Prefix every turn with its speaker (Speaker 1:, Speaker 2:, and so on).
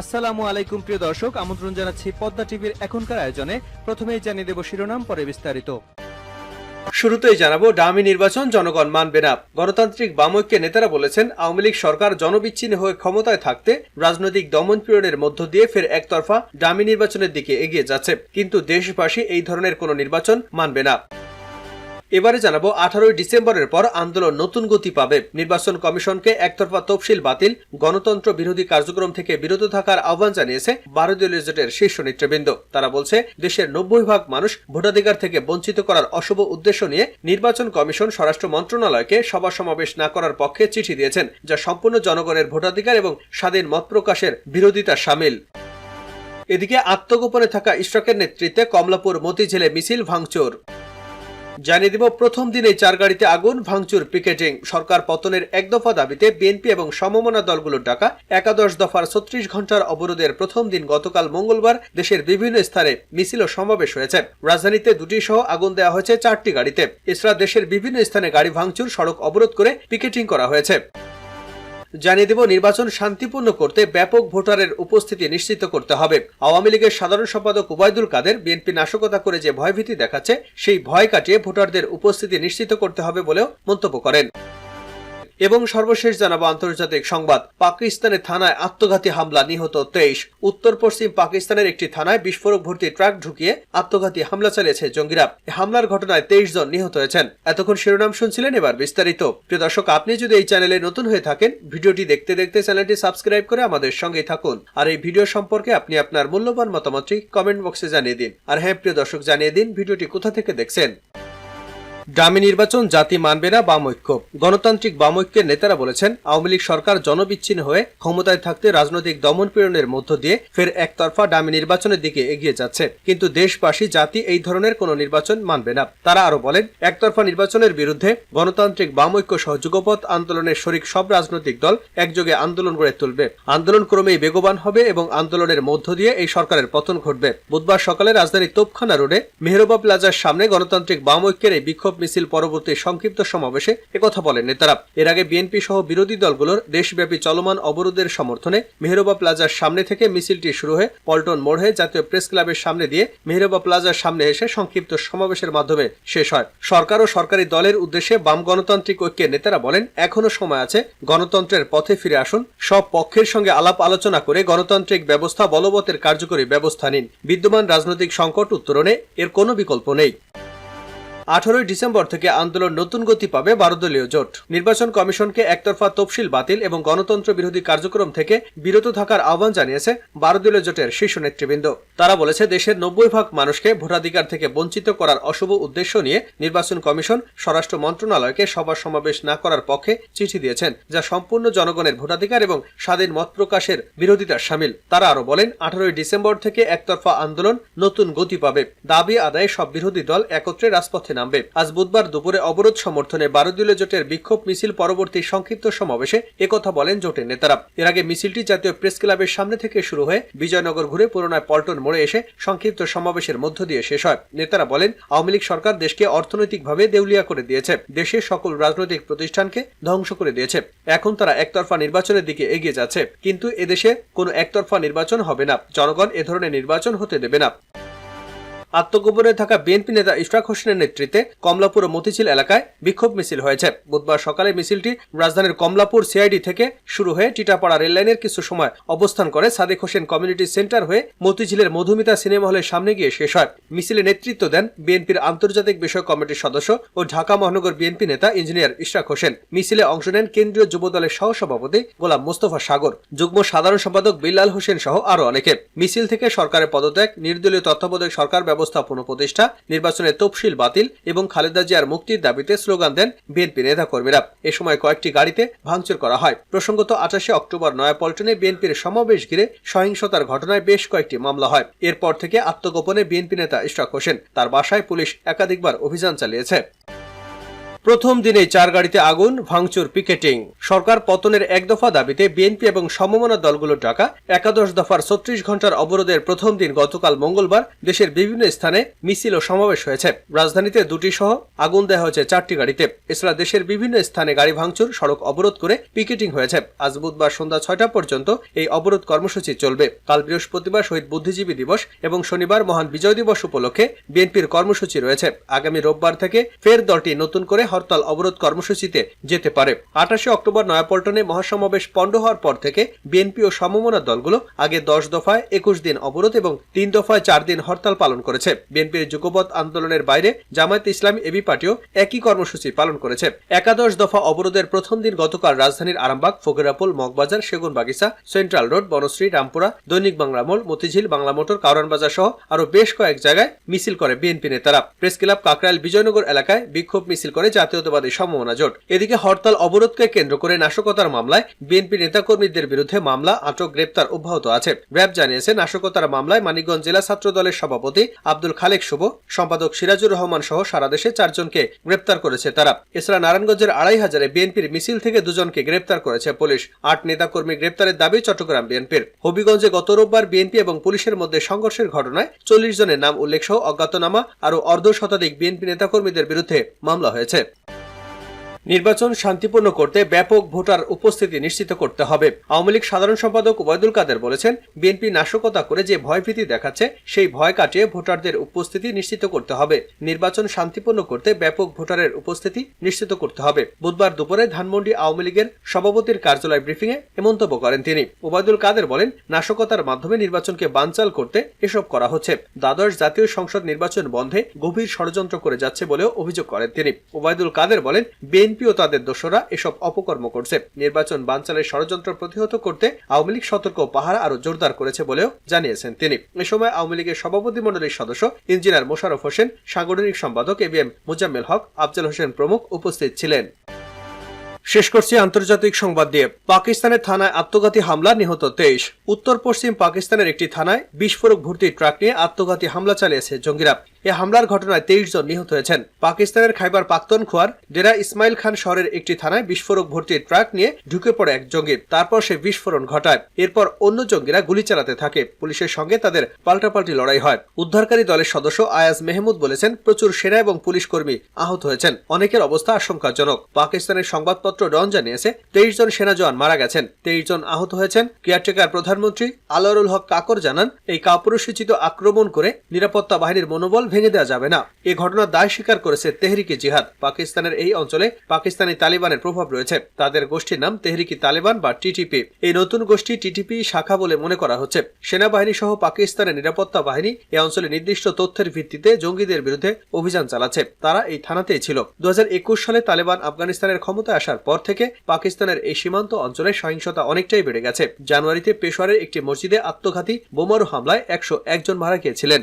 Speaker 1: আসসালামু আলাইকুম, প্রিয় দর্শক। আমন্ত্রণ জানাচ্ছি পদ্মা টিভির এখনকার আয়োজনে। প্রথমেই জানিয়ে দেব শিরোনাম, পরে বিস্তারিত। শুরুতেই জানাব ডামি নির্বাচন, জনগণ মানবে না। গণতান্ত্রিক বামৈক্যের নেতারা বলেছেন, আওয়ামী লীগ সরকার জনবিচ্ছিন্ন হয়ে ক্ষমতায় থাকতে রাজনৈতিক দমন পীড়নের মধ্য দিয়ে ফের একতরফা ডামি নির্বাচনের দিকে এগিয়ে যাচ্ছে। কিন্তু দেশবাসী এই ধরনের কোনো নির্বাচন মানবে না। এবারে জানাব, আঠারোই ডিসেম্বরের পর আন্দোলন নতুন গতি পাবে। নির্বাচন কমিশনকে একতরফা তফসিল বাতিল। গণতন্ত্র বিরোধী কার্যক্রম থেকে বিরত থাকার আহ্বান জানিয়েছে বারো দলীয় জোটের শীর্ষ নেতৃবৃন্দ। তারা বলছে, দেশের নব্বই ভাগ মানুষ ভোটাধিকার থেকে বঞ্চিত করার অশুভ উদ্দেশ্য নিয়ে নির্বাচন কমিশন স্বরাষ্ট্র মন্ত্রণালয়কে সভা সমাবেশ না করার পক্ষে চিঠি দিয়েছেন, যা সম্পূর্ণ জনগণের ভোটাধিকার এবং স্বাধীন মত প্রকাশের বিরোধিতা সামিল। এদিকে আত্মগোপনে থাকা ইশরাকের নেতৃত্বে কমলাপুর মতিঝিলে মিছিল ভাঙচুর। জানিয়ে দিব, প্রথম দিনে চার গাড়িতে আগুন, ভাঙচুর, পিকেটিং। সরকার পতনের এক দফা দাবিতে বিএনপি এবং সমমনা দলগুলোর ডাকা। একাদশ দফার ছত্রিশ ঘণ্টার অবরোধের প্রথম দিন গতকাল মঙ্গলবার দেশের বিভিন্ন স্থানে মিছিল ও সমাবেশ হয়েছে। রাজধানীতে দুটি সহ আগুন দেওয়া হয়েছে চারটি গাড়িতে। এছাড়া দেশের বিভিন্ন স্থানে গাড়ি ভাঙচুর, সড়ক অবরোধ করে পিকেটিং করা হয়েছে। জানিয়ে দেব, নির্বাচন শান্তিপূর্ণ করতে ব্যাপক ভোটারের উপস্থিতি নিশ্চিত করতে হবে। আওয়ামী লীগের সাধারণ সম্পাদক উবায়দুল কাদের বিএনপি নাশকতা করে যে ভয়ভীতি দেখাচ্ছে, সেই ভয় কাটিয়ে ভোটারদের উপস্থিতি নিশ্চিত করতে হবে বলেও মন্তব্য করেন। এবং সর্বশেষ জানাব আন্তর্জাতিক সংবাদ। পাকিস্তানের থানায় আত্মঘাতী হামলা, নিহত তেইশ। উত্তর পশ্চিম পাকিস্তানের একটি থানায় বিস্ফোরক ভর্তি ট্রাক ঢুকিয়ে আত্মঘাতী হামলা চালিয়েছে জঙ্গিরা। হামলার ঘটনায় তেইশ জন নিহত হয়েছেন। এতক্ষণ শিরোনাম শুনছিলেন এবার বিস্তারিত। প্রিয় দর্শক, আপনি যদি এই চ্যানেলে নতুন হয়ে থাকেন, ভিডিওটি দেখতে দেখতে চ্যানেলটি সাবস্ক্রাইব করে আমাদের সঙ্গেই থাকুন। আর এই ভিডিও সম্পর্কে আপনি আপনার মূল্যবান মতামতটি কমেন্ট বক্সে জানিয়ে দিন। আর হ্যাঁ প্রিয় দর্শক, জানিয়ে দিন ভিডিওটি কোথা থেকে দেখছেন। ডামি নির্বাচন জাতি মানবে না বামৈক্য গণতান্ত্রিক বামৈক্যের নেতারা বলেছেন, আওয়ামী লীগ সরকার জনবিচ্ছিন্ন হয়ে ক্ষমতায় থাকতে রাজনৈতিক দমন পীড়নের মধ্য দিয়ে ফের একতরফা ডামি নির্বাচনের দিকে এগিয়ে যাচ্ছে। কিন্তু দেশবাসী, জাতি এই ধরনের কোনো নির্বাচন মানবে না। তারা আরও বলেন, একতরফা নির্বাচনের বিরুদ্ধে গণতান্ত্রিক বামৈক্য সহ যুগপথ আন্দোলনের শরিক সব রাজনৈতিক দল একযোগে আন্দোলন গড়ে তুলবে। আন্দোলন ক্রমেই বেগবান হবে এবং আন্দোলনের মধ্য দিয়ে এই সরকারের পতন ঘটবে। বুধবার সকালে রাজধানীর তোপখানা রোডে মেহরবা প্লাজার সামনে গণতান্ত্রিক বামৈক্যের এই বিক্ষোভ মিছিল পরবর্তী সংক্ষিপ্ত সমাবেশে একথা বলেন নেতারা। এর আগে বিএনপি সহ বিরোধী দলগুলোর দেশব্যাপী চলমান অবরোধের সমর্থনে মেহরবা প্লাজার সামনে থেকে মিছিলটি শুরু হয়ে পল্টন মোড় জাতীয় প্রেস ক্লাবের সামনে দিয়ে মেহরবা প্লাজার সামনে এসে সংক্ষিপ্ত সমাবেশের মাধ্যমে শেষ হয়। সরকার ও সরকারি দলের উদ্দেশ্যে বাম গণতান্ত্রিক ঐক্যের নেতারা বলেন, এখনও সময় আছে, গণতন্ত্রের পথে ফিরে আসুন। সব পক্ষের সঙ্গে আলাপ আলোচনা করে গণতান্ত্রিক ব্যবস্থা বলবতের কার্যকরী ব্যবস্থা নিন। বিদ্যমান রাজনৈতিক সংকট উত্তরণে এর কোনো বিকল্প নেই। আঠারোই ডিসেম্বর থেকে আন্দোলন নতুন গতি পাবে বারো দলীয় জোট। নির্বাচন কমিশনকে একতরফা তফসিল বাতিল এবং গণতন্ত্র বিরোধী কার্যক্রম থেকে বিরত থাকার আহ্বান জানিয়েছে বারো দলীয় জোটের শীর্ষ নেতৃবৃন্দ। তারা বলেছে দেশের নব্বই ভাগ মানুষকে ভোটাধিকার থেকে বঞ্চিত করার অশুভ উদ্দেশ্য নিয়ে নির্বাচন কমিশন স্বরাষ্ট্র মন্ত্রণালয়কে সভা সমাবেশ না করার পক্ষে চিঠি দিয়েছেন, যা সম্পূর্ণ জনগণের ভোটাধিকার এবং স্বাধীন মত প্রকাশের বিরোধিতার সামিল। তারা আরও বলেন, আঠারোই ডিসেম্বর থেকে একতরফা আন্দোলন নতুন গতি পাবে। দাবি আদায়ে সব বিরোধী দল একত্রে রাজপথে নামবে। আজ বুধবার দুপুরে অবরোধ সমর্থনে বারো দলীয় জোটের বিক্ষোভ মিছিল পরবর্তী সংক্ষিপ্ত সমাবেশে একথা বলেন জোটের নেতারা। এর আগে মিছিলটি জাতীয় প্রেস ক্লাবের সামনে থেকে শুরু হয়ে বিজয়নগর ঘুরে পুরোনায় পল্টন মোড়ে এসে সংক্ষিপ্ত সমাবেশের মধ্য দিয়ে শেষ হয়। নেতারা বলেন, আওয়ামী লীগ সরকার দেশকে অর্থনৈতিকভাবে দেউলিয়া করে দিয়েছে। দেশের সকল রাজনৈতিক প্রতিষ্ঠানকে ধ্বংস করে দিয়েছে। এখন তারা একতরফা নির্বাচনের দিকে এগিয়ে যাচ্ছে। কিন্তু এদেশে কোনো একতরফা নির্বাচন হবে না। জনগণ এ ধরনের নির্বাচন হতে দেবে না। আত্মগোপনে থাকা বিএনপি নেতা ইশরাক হোসেনের নেতৃত্বে কমলাপুর ও মতিঝিল এলাকায় বিক্ষোভ মিছিল হয়েছে। বুধবার সকালে মিছিলটি রাজধানীর কমলাপুর সিআইডি থেকে শুরু হয়ে টিটাপাড়া রেললাইনের কিছু সময় অবস্থান করে সাদেক হোসেন কমিউনিটি সেন্টার হয়ে মতিঝিলের মধুমিতা সিনেমা হলের সামনে গিয়ে শেষ হয়। মিছিলে নেতৃত্ব দেন বিএনপির আন্তর্জাতিক বিষয় কমিটির সদস্য ও ঢাকা মহানগর বিএনপি নেতা ইঞ্জিনিয়ার ইশরাক হোসেন। মিছিলে অংশ নেন কেন্দ্রীয় যুব দলের সহসভাপতি গোলাম মোস্তফা সাগর। যুগ্ম সাধারণ সম্পাদক বিল্লাল হোসেন সহ আরও অনেকে। মিছিল থেকে সরকারের পদত্যাগ, নির্দলীয় তত্ত্বাবধায়ক সরকার ব্যবস্থা পুনঃপ্রতিষ্ঠা নির্বাচনের তফসিল বাতিল এবং খালেদা জিয়ার মুক্তির দাবিতে স্লোগান দেন বিএনপি নেতাকর্মীরা। এ সময় কয়েকটি গাড়িতে ভাঙচুর করা হয়। প্রসঙ্গত আঠাশে অক্টোবর নয়াপল্টনে বিএনপির সমাবেশ ঘিরে সহিংসতার ঘটনায় বেশ কয়েকটি মামলা হয়। এরপর থেকে আত্মগোপনে বিএনপি নেতা ইশরাক হোসেন। তার বাসায় পুলিশ একাধিকবার অভিযান চালিয়েছে। প্রথম দিনেই চার গাড়িতে আগুন, ভাঙচুর, পিকেটিং। সরকার পতনের এক দফা দাবিতে বিএনপি এবং সমমনা দলগুলোর ডাকা একাদশ দফার ছত্রিশ ঘণ্টার অবরোধের প্রথম দিন গতকাল মঙ্গলবার দেশের বিভিন্ন স্থানে মিছিল ও সমাবেশ হয়েছে। রাজধানীতে দুটি সহ আগুন দেওয়া হয়েছে চারটি গাড়িতে। এছাড়া দেশের বিভিন্ন স্থানে গাড়ি ভাঙচুর, সড়ক অবরোধ করে পিকেটিং হয়েছে। আজ বুধবার সন্ধ্যা ছয়টা পর্যন্ত এই অবরোধ কর্মসূচি চলবে। কাল বৃহস্পতিবার শহীদ বুদ্ধিজীবী দিবস এবং শনিবার মহান বিজয় দিবস উপলক্ষে বিএনপির কর্মসূচি রয়েছে। আগামী রোববার থেকে ফের দলটি নতুন করে হরতাল অবরোধ কর্মসূচিতে যেতে পারে। আঠাশে অক্টোবর নয়াপল্টনে মহাসমাবেশ পণ্ড হওয়ার পর থেকে বিএনপি ও সমমনা দলগুলো আগে দশ দফায় একুশ দিন অবরোধ এবং তিন দফায় চার দিন হরতাল পালন করেছে। বিএনপির যুগপৎ আন্দোলনের বাইরে জামায়াত ইসলামী এবি পার্টিও একই কর্মসূচি পালন করেছে। একাদশ দফা অবরোধের প্রথম দিন গতকাল রাজধানীর আরামবাগ, ফকিরাপুল, মগবাজার সেগুন বাগিচা সেন্ট্রাল রোড, বনশ্রী, রামপুরা, দৈনিক বাংলা মোড়, মতিঝিল, বাংলা মোটর কারণ বাজার সহ আরও বেশ কয়েক জায়গায় মিছিল করে বিএনপি নেতারা। প্রেস ক্লাব কাকরাইল বিজয়নগর এলাকায় বিক্ষোভ মিছিল করে জাতীয়তাবাদী সমমনা জোট। এদিকে হরতাল অবরোধকে কেন্দ্র করে নাশকতার মামলায় বিএনপি নেতাকর্মীদের বিরুদ্ধে মামলা, আটক, গ্রেপ্তার অব্যাহত আছে। র্যাব জানিয়েছে, নাশকতার মামলায় মানিকগঞ্জ জেলা ছাত্র দলের সভাপতি আব্দুল খালেক শুভ, সম্পাদক সিরাজুর রহমান সহ সারা দেশে চারজনকে গ্রেপ্তার করেছে তারা। এছাড়া নারায়ণগঞ্জের আড়াই হাজারে বিএনপির মিছিল থেকে দুজনকে গ্রেপ্তার করেছে পুলিশ। আট নেতাকর্মী গ্রেপ্তারের দাবি চট্টগ্রাম বিএনপির। হবিগঞ্জে গত রোববার বিএনপি এবং পুলিশের মধ্যে সংঘর্ষের ঘটনায় চল্লিশ জনের নাম উল্লেখ সহ অজ্ঞাতনামা আরও অর্ধ শতাধিক বিএনপি নেতাকর্মীদের বিরুদ্ধে মামলা হয়েছে। নির্বাচন শান্তিপূর্ণ করতে ব্যাপক ভোটার উপস্থিতি নিশ্চিত করতে হবে। আওয়ামী লীগ সাধারণ সম্পাদক ওবায়দুল কাদের বলেছেন, বিএনপি নাশকতা করে যে ভয়ভীতি দেখাচ্ছে, সেই ভয় কাটিয়ে ভোটারদের উপস্থিতি নিশ্চিত করতে হবে। নির্বাচন শান্তিপূর্ণ করতে ব্যাপক ভোটারের উপস্থিতি নিশ্চিত করতে হবে। বুধবার দুপুরে ধানমন্ডি আওয়ামী লীগের সভাপতির কার্যালয় ব্রিফিংয়ে এ মন্তব্য করেন তিনি। ওবায়দুল কাদের বলেন, নাশকতার মাধ্যমে নির্বাচনকে বানচাল করতে এসব করা হচ্ছে। দ্বাদশ জাতীয় সংসদ নির্বাচন বন্ধে গভীর ষড়যন্ত্র করে যাচ্ছে বলেও অভিযোগ করেন তিনি। ওবায়দুল কাদের বলেন, বিএনপি ও তাদের দোষরা এসব অপকর্ম করছে। নির্বাচন বানচালের ষড়যন্ত্র প্রতিহত করতে আওয়ামী লীগ সতর্ক পাহারা আরও জোরদার করেছে বলেও জানিয়েছেন তিনি। এ সময় আওয়ামী লীগের সভাপতি মণ্ডলীর সদস্য ইঞ্জিনিয়ার মোশারফ হোসেন, সাংগঠনিক সম্পাদক A B M Muzammel Haque, Afzal Hossain প্রমুখ উপস্থিত ছিলেন। শেষ করছি আন্তর্জাতিক সংবাদ দিয়ে। পাকিস্তানের থানায় আত্মঘাতী হামলা, নিহত তেইশ। উত্তর পশ্চিম পাকিস্তানের একটি থানায় বিস্ফোরক ভর্তি ট্রাক নিয়ে আত্মঘাতী হামলা চালিয়েছে জঙ্গিরা। এ হামলার ঘটনায় তেইশ জন নিহত হয়েছেন। পাকিস্তানের খাইবার পাখতনখোয়ার ডেরা ইসমাইল খান শহরের একটি থানায় বিস্ফোরক ভর্তি ট্রাক নিয়ে ঢুকে পড়ে এক জঙ্গি তারপর সে বিস্ফোরণ ঘটায়। এরপর অন্য জঙ্গিরা গুলি চালাতে থাকে। পুলিশের সঙ্গে তাদের পাল্টাপাল্টি লড়াই হয়। উদ্ধারকারী দলের সদস্য আয়াজ মেহমুদ বলেছেন, প্রচুর সেনা এবং পুলিশ কর্মী আহত হয়েছেন। অনেকের অবস্থা আশঙ্কাজনক। পাকিস্তানের সংবাদপত্র ডন জানিয়েছে তেইশ জন সেনা জওয়ান মারা গেছেন। তেইশ জন আহত হয়েছেন। কেয়ারটেকার প্রধানমন্ত্রী আলোয়ারুল হক কাকর জানান, এই কাপুরুষোচিত আক্রমণ করে নিরাপত্তা বাহিনীর মনোবল ভেঙে দেওয়া যাবে না। এ ঘটনার দায় স্বীকার করেছে তেহরিকি জিহাদ। পাকিস্তানের এই অঞ্চলে পাকিস্তানি তালিবানের প্রভাব রয়েছে। তাদের গোষ্ঠীর নাম তেহরিকি তালিবান বা টিটিপি। এই নতুন গোষ্ঠী টিটিপি শাখা বলে মনে করা হচ্ছে। সেনাবাহিনী সহ পাকিস্তানের নিরাপত্তা বাহিনী এই অঞ্চলে নির্দিষ্ট তথ্যের ভিত্তিতে জঙ্গিদের বিরুদ্ধে অভিযান চালাচ্ছে। তারা এই থানাতেই ছিল। দু হাজার একুশ সালে তালেবান আফগানিস্তানের ক্ষমতায় আসার পর থেকে পাকিস্তানের এই সীমান্ত অঞ্চলে সহিংসতা অনেকটাই বেড়ে গেছে। জানুয়ারিতে পেশোয়ারের একটি মসজিদে আত্মঘাতী বোমারু হামলায় একশো একজন মারা গিয়েছিলেন।